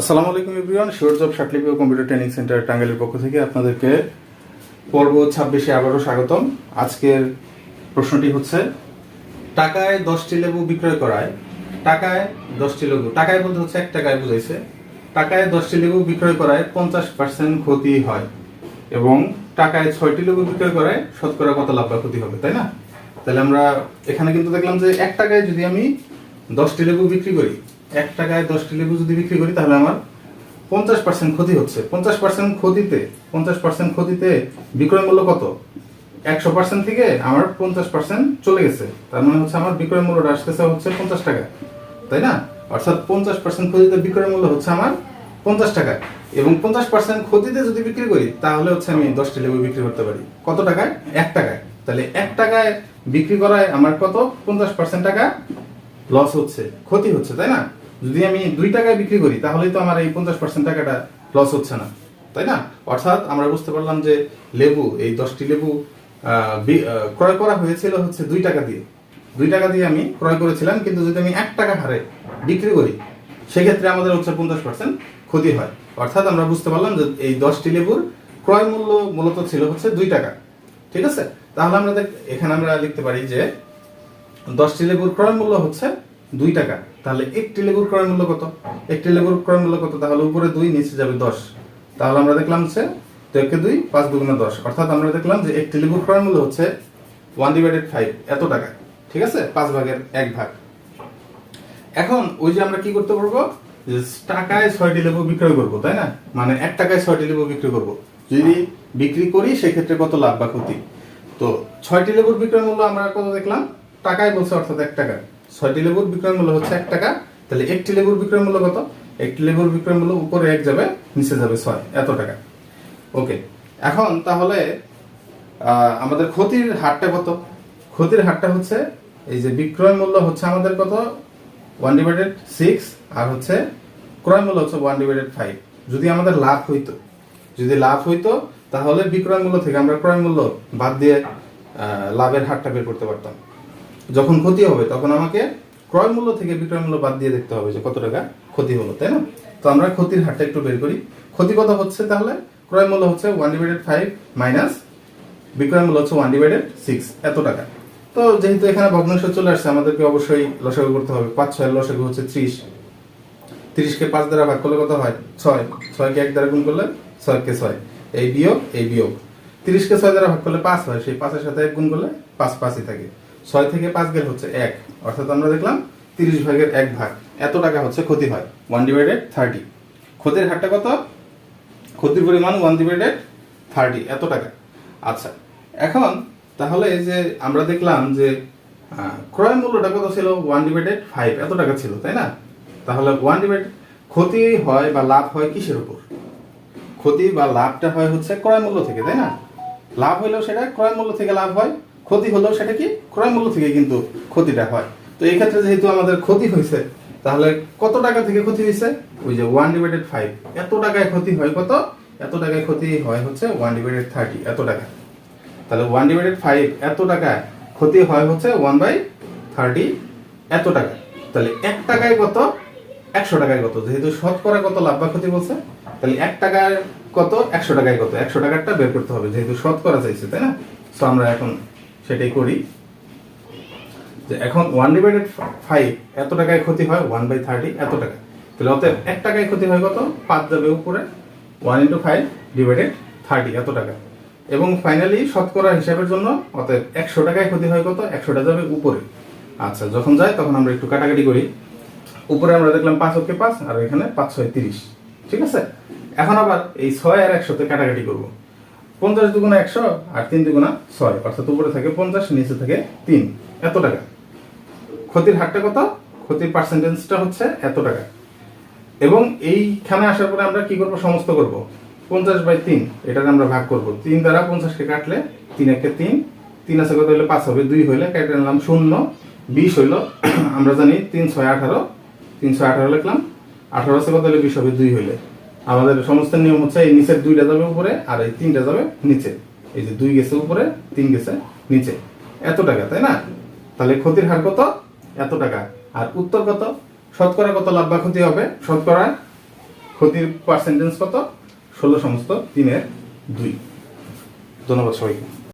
আসসালামু আলাইকুম everyone sure job শাকলিপি কম্পিউটার ট্রেনিং সেন্টার টাঙ্গাইলের পক্ষ থেকে আপনাদেরকে পর্ব ছাব্বিশে আবারও স্বাগতম। আজকের প্রশ্নটি হচ্ছে, টাকায় দশটি লেবু বিক্রয় করায়, টাকায় দশটি লেবু, টাকায় বলতে হচ্ছে এক টাকায় বুঝাইছে, টাকায় দশটি লেবু বিক্রয় করায় পঞ্চাশ পার্সেন্ট ক্ষতি হয় এবং টাকায় ছয়টি লেবু বিক্রয় করায় শতকরা কত লাভ বা ক্ষতি হবে, তাই না? তাহলে আমরা এখানে কিন্তু দেখলাম যে এক টাকায় যদি আমি দশটি লেবু বিক্রি করি এক টাকায় দশটি লেবু যদি বিক্রি করি, তাহলে আমার পঞ্চাশ পার্সেন্ট ক্ষতি হচ্ছে। পঞ্চাশ পার্সেন্ট ক্ষতিতে, পঞ্চাশ পার্সেন্ট ক্ষতিতে বিক্রয় মূল্য কত? একশো পার্সেন্ট থেকে আমার পঞ্চাশ পার্সেন্ট চলে গেছে। তার মানে হচ্ছে আমার বিক্রয় মূল্যটা আসতেছে হচ্ছে পঞ্চাশ টাকা, তাই না? অর্থাৎ পঞ্চাশ পার্সেন্ট ক্ষতিতে বিক্রয় মূল্য হচ্ছে আমার পঞ্চাশ টাকা। এবং পঞ্চাশ পার্সেন্ট ক্ষতিতে যদি বিক্রি করি, তাহলে হচ্ছে আমি দশটি লেবু বিক্রি করতে পারি। কত টাকায়? এক টাকায়। তাহলে এক টাকায় বিক্রি করায় আমার কত? পঞ্চাশ পার্সেন্ট টাকা লস হচ্ছে, ক্ষতি হচ্ছে, তাই না? যদি আমি দুই টাকায় বিক্রি করি, তাহলেই তো আমার এই পঞ্চাশ পার্সেন্ট টাকাটা লস হচ্ছে না, তাই না? অর্থাৎ আমরা বুঝতে পারলাম যে লেবু, এই দশটি লেবু ক্রয় করা হয়েছিল হচ্ছে দুই টাকা দিয়ে। দুই টাকা দিয়ে আমি ক্রয় করেছিলাম, কিন্তু যদি আমি এক টাকা হারে বিক্রি করি, সেক্ষেত্রে আমাদের হচ্ছে পঞ্চাশ পার্সেন্ট ক্ষতি হয়। অর্থাৎ আমরা বুঝতে পারলাম যে এই দশটি লেবুর ক্রয় মূল্য মূলত ছিল হচ্ছে দুই টাকা, ঠিক আছে? তাহলে আমরা এখানে আমরা লিখতে পারি যে দশটি লেবুর ক্রয় মূল্য হচ্ছে দুই টাকা। তাহলে একটি লেবুর ক্রয় মূল্য কত? একটি লেবুর ক্রয় মূল্য কত? তাহলে উপরে দুই, নিচে যাবে দশ। তাহলে আমরা দেখলাম যে তো একে দুই, পাঁচ দুগুণে দশ। অর্থাৎ আমরা দেখলাম যে একটি লেবুর ক্রয় মূল্য হচ্ছে ওয়ান ডিভাইডেড ফাইভ এত টাকা। ঠিক আছে? পাঁচ ভাগের এক ভাগ। এখন ওই যে আমরা কি করতে পারব? যে টাকায় ছয়টি লেবু বিক্রয় করব, তাই না? মানে এক টাকায় ছয়টি লেবু বিক্রি করব। যদি বিক্রি করি, সেক্ষেত্রে কত লাভ বা ক্ষতি? তো ছয়টি লেবুর বিক্রয় মূল্য আমরা কত দেখলাম? টাকায় বলছে অর্থাৎ এক টাকা। ছয়টি লেবুর বিক্রয় মূল্য হচ্ছে এক টাকা। তাহলে একটি লেবুর বিক্রয় মূল্য কত? একটি লেবুর বিক্রয় মূল্য উপরে এক যাবে, নিচে যাবে ছয়। এত টাকা। ওকে, এখন তাহলে আমাদের ক্ষতির হারটা কত? ক্ষতির হারটা হচ্ছে, এই যে বিক্রয় মূল্য হচ্ছে আমাদের কত? ওয়ান ডিভাইডেড সিক্স আর হচ্ছে ক্রয় মূল্য হচ্ছে ওয়ান ডিভাইডেড ফাইভ যদি আমাদের লাভ হইতো, যদি লাভ হইতো, তাহলে বিক্রয় মূল্য থেকে আমরা ক্রয় মূল্য বাদ দিয়ে লাভের হারটা বের করতে পারতাম। যখন ক্ষতি হবে, তখন আমাকে ক্রয় মূল্য থেকে বিক্রয় মূল্য বাদ দিয়ে দেখতে হবে যে কত টাকা ক্ষতি হলো, তাই না? তো আমরা ক্ষতির হারটা একটু বের করি। ক্ষতি কত হচ্ছে তাহলে? ক্রয় মূল্য হচ্ছে ওয়ান ডিভাইডেড ফাইভ মাইনাস বিক্রয় মূল্য হচ্ছে ওয়ান ডিভাইডেড সিক্স এত টাকা। তো যেহেতু এখানে ভগ্নাংশ চলে আসছে, আমাদেরকে অবশ্যই লসাগু করতে হবে। পাঁচ ছয়ের লসাগু হচ্ছে ত্রিশ। তিরিশকে পাঁচ দ্বারা ভাগ করলে কত হয়? ছয়। ছয়কে এক দ্বারা গুণ করলে ছয়কে ছয়। এই বিয়োগ এই বিয়োগ। তিরিশকে ছয় দ্বারা ভাগ করলে পাঁচ হয়। সেই পাঁচের সাথে এক গুণ করলে পাঁচ, পাঁচই থাকে। ছয় থেকে পাঁচ গেলে হচ্ছে এক। অর্থাৎ আমরা দেখলাম তিরিশ ভাগের এক ভাগ। এত টাকা হচ্ছে ক্ষতি হয়। ওয়ান ডিভাইডেড থার্টি ক্ষতির হারটা কত? ক্ষতির পরিমাণ ওয়ান ডিভাইডেড থার্টি এত টাকা। আচ্ছা এখন তাহলে যে আমরা দেখলাম যে ক্রয় মূল্যটা কত ছিল? ওয়ান ডিভাইডেড ফাইভ এত টাকা ছিল, তাই না? তাহলে ওয়ান ডিভাইড ক্ষতি হয় বা লাভ হয় কিসের উপর? ক্ষতি বা লাভটা হয় হচ্ছে ক্রয় মূল্য থেকে, তাই না? লাভ হলেও সেটা ক্রয় মূল্য থেকে লাভ হয় ক্ষতি হলেও সেটা কি ক্রয় মূল্য থেকে কিন্তু ক্ষতিটা হয়। তো এই ক্ষেত্রে যেহেতু আমাদের ক্ষতি হয়েছে, তাহলে কত টাকা থেকে ক্ষতি হয়েছে? ওই যে ওয়ান ডিভাইডেড ফাইভ এত টাকায় ক্ষতি হয় কত? এত টাকায় ক্ষতি হয় হচ্ছে ওয়ান ডিভাইডেড থার্টি এত টাকা। তাহলে ওয়ান ডিভাইডেড ফাইভ এত টাকায় ক্ষতি হয় হচ্ছে ওয়ান বাই থার্টি এত টাকা। তাহলে এক টাকায় কত? একশো টাকায় কত? যেহেতু শতকরা কত লাভ বা ক্ষতি বলছে, তাহলে এক টাকায় কত? একশো টাকায় কত? একশো টাকারটা বের করতে হবে, যেহেতু শতকরা চাইছে, তাই না? তো আমরা এখন সেটাই করি। যে এখন ওয়ান ডিভাইডেড ফাইভ এত টাকায় ক্ষতি হয় ওয়ান বাই থার্টি এত টাকা তাহলে অতএব এক টাকায় ক্ষতি হয় কত? পাঁচ যাবে উপরে one into five divided thirty এত টাকা এবং ফাইনালি শতকরা হিসাবের জন্য অতএব একশো টাকায় ক্ষতি হয় কত? একশোটা যাবে উপরে। আচ্ছা যখন যায় তখন আমরা একটু কাটাকাটি করি। উপরে আমরা দেখলাম পাঁচ ওকে পাঁচ, আর এখানে পাঁচ ছয় তিরিশ। ঠিক আছে? এখন আবার এই ছয় আর একশোতে কাটাকাটি করব। পঞ্চাশ দুগুণা একশো আর তিন দুগুণা ছয়। অর্থাৎ উপরে থাকে পঞ্চাশ, নিচে থাকে তিন। এত টাকা। ক্ষতির হারটা কত? ক্ষতির পার্সেন্টেজটা হচ্ছে এত টাকা। এবং এইখানে আসার পরে আমরা কি করব? সমস্ত করব। পঞ্চাশ বাই তিন, এটাকে আমরা ভাগ করব। তিন দ্বারা পঞ্চাশকে কাটলে তিন একে তিন। তিন আছে কত হলে পাঁচ হবে। দুই হইলে কেটে নিলাম শূন্য। বিশ হইল, আমরা জানি তিন ছয় আঠারো। তিন ছয় আঠারো লিখলাম। আঠারো আছে কত হলে বিশ হবে। দুই হইলে। আমাদের সমস্ত নিয়ম হচ্ছে এই নিচের দুইটা যাবে উপরে আর এই তিনটা যাবে নিচে। এই যে দুই গেছে উপরে, তিন গেছে নিচে। এত টাকা, তাই না? তাহলে ক্ষতির হার কত? এত টাকা। আর উত্তর কত? শতকরা কত লাভ বা ক্ষতি হবে? শতকরা ক্ষতির পার্সেন্টেজ কত? ষোলো সমস্ত তিনের দুই। ধন্যবাদ সবাইকে।